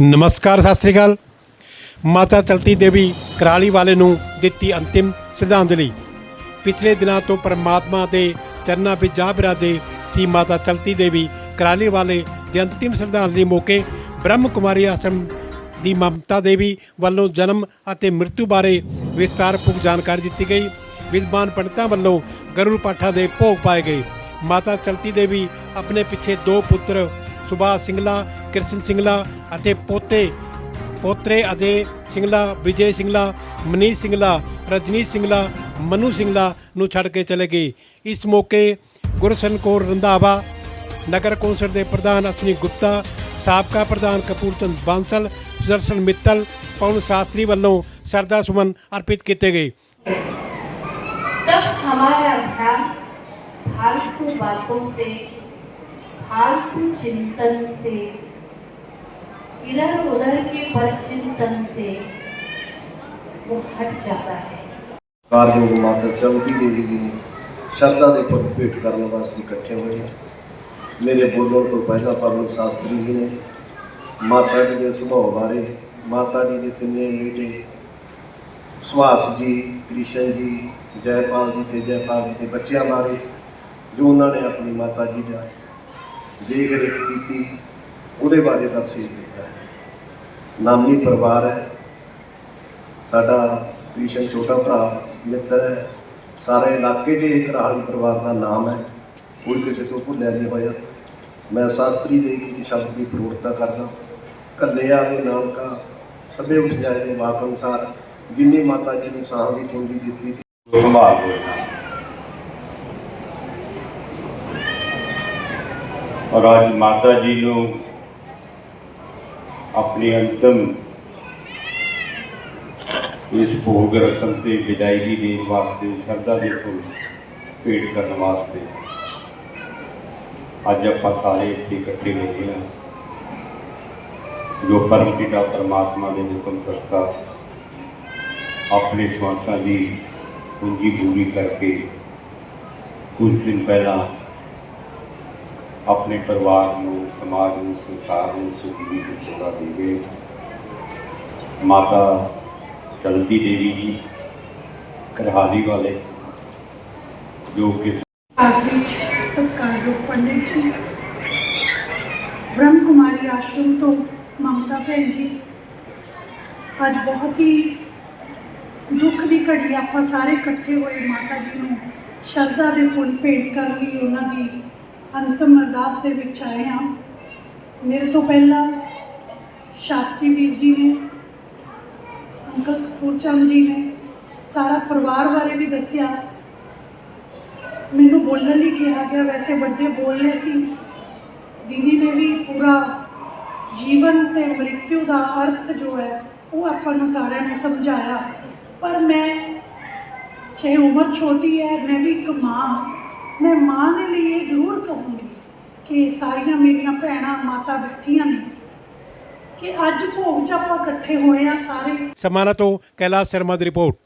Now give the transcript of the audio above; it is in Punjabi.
ਨਮਸਕਾਰ, ਸਤਿ ਸ੍ਰੀ ਅਕਾਲ। ਮਾਤਾ ਚਲਤੀ ਦੇਵੀ ਕਰਾਲੀ ਵਾਲੇ ਨੂੰ ਦਿੱਤੀ ਅੰਤਿਮ ਸ਼ਰਧਾਂਜਲੀ। ਪਿਛਲੇ ਦਿਨਾਂ ਤੋਂ ਪਰਮਾਤਮਾ ਦੇ ਚਰਨਾਂ ਵਿੱਚ ਜਾ ਬਿਰਾਜੇ ਸੀ ਮਾਤਾ ਚਲਤੀ ਦੇਵੀ ਕਰਾਲੀ ਵਾਲੇ ਦੇ ਅੰਤਿਮ ਸ਼ਰਧਾਂਜਲੀ ਮੌਕੇ ਬ੍ਰਹਮ ਕੁਮਾਰੀ ਆਸ਼ਰਮ ਦੀ ਮਮਤਾ ਦੇਵੀ ਵੱਲੋਂ ਜਨਮ ਅਤੇ ਮ੍ਰਿਤੂ ਬਾਰੇ ਵਿਸਤਾਰਪੂਰਵਕ ਜਾਣਕਾਰੀ ਦਿੱਤੀ ਗਈ। ਵਿਦਵਾਨ ਪੰਡਤਾਂ ਵੱਲੋਂ ਗਰੁੜ ਪਾਠਾਂ ਦੇ ਭੋਗ ਪਾਏ ਗਏ। ਮਾਤਾ ਚਲਤੀ ਦੇਵੀ ਆਪਣੇ ਪਿੱਛੇ ਦੋ ਪੁੱਤਰ ਸੁਭਾਸ਼ ਸਿੰਗਲਾ ਕ੍ਰਿਸ਼ਨ ਸਿੰਗਲਾ ਅਤੇ ਪੋਤੇ ਪੋਤਰੇ ਅਜੇ ਸਿੰਗਲਾ ਵਿਜੇ ਸਿੰਗਲਾ ਮਨੀਸ਼ ਸਿੰਗਲਾ ਰਜਨੀਸ਼ ਸਿੰਗਲਾ ਮਨੂ ਸਿੰਗਲਾ ਨੂੰ ਛੱਡ ਕੇ ਚਲੇ ਗਏ ਇਸ ਮੌਕੇ ਗੁਰਸਨ ਕੌਰ ਰੰਧਾਵਾ ਨਗਰ ਕੌਂਸਲ ਦੇ ਪ੍ਰਧਾਨ ਅਸ਼ਵਨੀ ਗੁਪਤਾ ਸਾਬਕਾ ਪ੍ਰਧਾਨ ਕਪੂਰਚੰਦ ਬਾਂਸਲ ਸੁਦਰਸ਼ਨ ਮਿੱਤਲ ਪਵਨ ਸ਼ਾਸਤਰੀ ਵੱਲੋਂ ਸਰਦਾ ਸੁਮਨ ਅਰਪਿਤ ਕੀਤੇ ਗਏ तब हमारा ध्यान फालतू बातों से फालतू चिंतन से इधर उधर के पर चिंतन से वो हट जाता है ਕਾਰਯੋਗ ਮਾਤਾ ਚੌਥੀ ਦੇਵੀ ਜੀ ਨੂੰ ਸ਼ਰਧਾ ਦੇ ਫੁੱਲ ਭੇਟ ਕਰਨ ਵਾਸਤੇ ਇਕੱਠੇ ਹੋਏ ਹਾਂ ਮੇਰੇ ਬੋਲਣ ਤੋਂ ਪਹਿਲਾਂ ਪਰਮ ਸ਼ਾਸਤਰੀ ਜੀ ਨੇ ਮਾਤਾ ਜੀ ਦੇ ਸੁਭਾਅ ਬਾਰੇ ਮਾਤਾ ਜੀ ਦੇ ਤਿੰਨੇ ਬੇਟੇ ਸੁਭਾਸ਼ ਜੀ ਕ੍ਰਿਸ਼ਨ ਜੀ ਜੈਪਾਲ ਜੀ ਤੇ ਜੈਪਾਲ ਜੀ ਦੇ ਬੱਚਿਆਂ ਬਾਰੇ ਜੋ ਉਹਨਾਂ ਨੇ ਆਪਣੀ ਮਾਤਾ ਜੀ ਦਾ ਦੇਖ ਰੇਖ ਕੀਤੀ, ਉਹਦੇ ਬਾਰੇ ਦੱਸੇ ਦਿੱਤਾ ਹੈ। ਨਾਮੀ ਪਰਿਵਾਰ ਹੈ। ਸਾਡਾ ਕ੍ਰਿਸ਼ਨ ਛੋਟਾ ਭਰਾ ਮਿੱਤਰ ਹੈ। ਸਾਰੇ ਇਲਾਕੇ 'ਚ ਇਹ ਕਰਾਲੀ ਪਰਿਵਾਰ ਦਾ ਨਾਮ ਹੈ। ਕੋਈ ਕਿਸੇ ਤੋਂ ਭੁੱਲਿਆ ਨਹੀਂ ਹੋਇਆ। ਮੈਂ ਸ਼ਾਸਤਰੀ ਦੇ ਕੀ ਸ਼ਬਦ ਦੀ ਪ੍ਰੋੜਤਾ ਕਰਦਾ ਕੱਲਿਆ ਦੇ ਨਾਮ ਕਾ ਸਭੇ ਉੱਠ ਜਾਏ ਦੇ ਵਾਕ ਅਨੁਸਾਰ। ਜਿੰਨੀ ਮਾਤਾ ਜੀ ਨੂੰ ਸਾਹ ਦੀ ਪੂੰਜੀ ਦਿੱਤੀ ਸੀ ਸੰਭਾਲ ਹੋਇਆ ਔਰ ਅੱਜ ਮਾਤਾ ਜੀ ਨੂੰ ਆਪਣੀ ਅੰਤਮ ਇਸ ਭੋਗ ਰਸਮ ਤੇ ਵਿਦਾਇਗੀ ਦੇਣ ਵਾਸਤੇ, ਸ਼ਰਧਾ ਦੇ ਫੁੱਲ ਭੇਟ ਕਰਨ ਵਾਸਤੇ ਅੱਜ ਆਪਾਂ ਸਾਰੇ ਇੱਥੇ ਇਕੱਠੇ ਹੋਏ ਹਾਂ। ਜੋ ਪਰਮ ਪਿਤਾ ਪਰਮਾਤਮਾ ਦੇ ਹੁਕਮ ਸਸਤਾ ਆਪਣੇ ਸਵਾਸਾਂ ਦੀ ਪੂੰਜੀ ਪੂਰੀ ਕਰਕੇ ਕੁਝ ਦਿਨ ਪਹਿਲਾਂ ਆਪਣੇ ਪਰਿਵਾਰ ਨੂੰ, ਸਮਾਜ ਨੂੰ, ਸੰਸਾਰ ਨੂੰ ਸੁਖੀ ਦੀ ਸੇਵਾ ਦੇ ਮਾਤਾ ਚਲਦੀ ਦੇਵੀ ਜੀ ਕਰਹਾਲੀ ਵਾਲੇ, ਜੋ ਕਿ ਆਸਰੀ ਸਤਿਕਾਰਯੋਗ ਪੰਡਿਤ ਜੀ ਬ੍ਰਹਮ ਕੁਮਾਰੀ ਆਸ਼ਰਮ ਤੋਂ ਮਮਤਾ ਭੈਣ ਜੀ, ਅੱਜ ਬਹੁਤ ਹੀ ਦੁੱਖ ਦੀ ਘੜੀ ਆਪਾਂ ਸਾਰੇ ਇਕੱਠੇ ਹੋਏ ਮਾਤਾ ਜੀ ਨੂੰ ਸ਼ਰਧਾ ਦੇ ਫੁੱਲ ਭੇਟ ਕਰਨ ਲਈ ਉਹਨਾਂ ਦੀ ਅੰਤਮ ਅਰਦਾਸ ਦੇ ਵਿੱਚ ਆਏ ਹਾਂ। ਮੇਰੇ ਤੋਂ ਪਹਿਲਾਂ ਸ਼ਾਸਤਰੀ ਵੀਰ ਜੀ ਨੇ, ਅੰਕਲ ਕਪੂਰਚੰਦ ਜੀ ਨੇ ਸਾਰਾ ਪਰਿਵਾਰ ਬਾਰੇ ਵੀ ਦੱਸਿਆ। ਮੈਨੂੰ ਬੋਲਣ ਲਈ ਕਿਹਾ ਗਿਆ, ਵੈਸੇ ਵੱਡੇ ਬੋਲਨੇ ਸੀ। ਦੀਦੀ ਨੇ ਵੀ ਪੂਰਾ ਜੀਵਨ ਤੇ ਮ੍ਰਿਤਿਉ ਦਾ ਅਰਥ ਜੋ ਹੈ, ਉਹ ਆਪਾਂ ਨੂੰ ਸਾਰਿਆਂ ਨੂੰ ਸਮਝਾਇਆ। ਪਰ ਮੈਂ, ਚਾਹੇ ਉਮਰ ਛੋਟੀ ਹੈ, ਮੈਂ ਵੀ ਇੱਕ ਮਾਂ ਮੈਂ ਮਾਂ ਦੇ ਲਈ ਇਹ ਜ਼ਰੂਰ ਕਹੂੰਗੀ ਕਿ ਸਾਰੀਆਂ ਮੇਰੀਆਂ ਭੈਣਾਂ ਮਾਤਾ ਬੈਠੀਆਂ ਨੇ ਕਿ ਅੱਜ ਭੋਗ 'ਚ ਆਪਾਂ ਇਕੱਠੇ ਹੋਏ ਆ ਸਾਰੇ। ਸਮਾਨਾ ਤੋਂ ਕੈਲਾਸ਼ ਸ਼ਰਮਾ ਦੀ ਰਿਪੋਰਟ।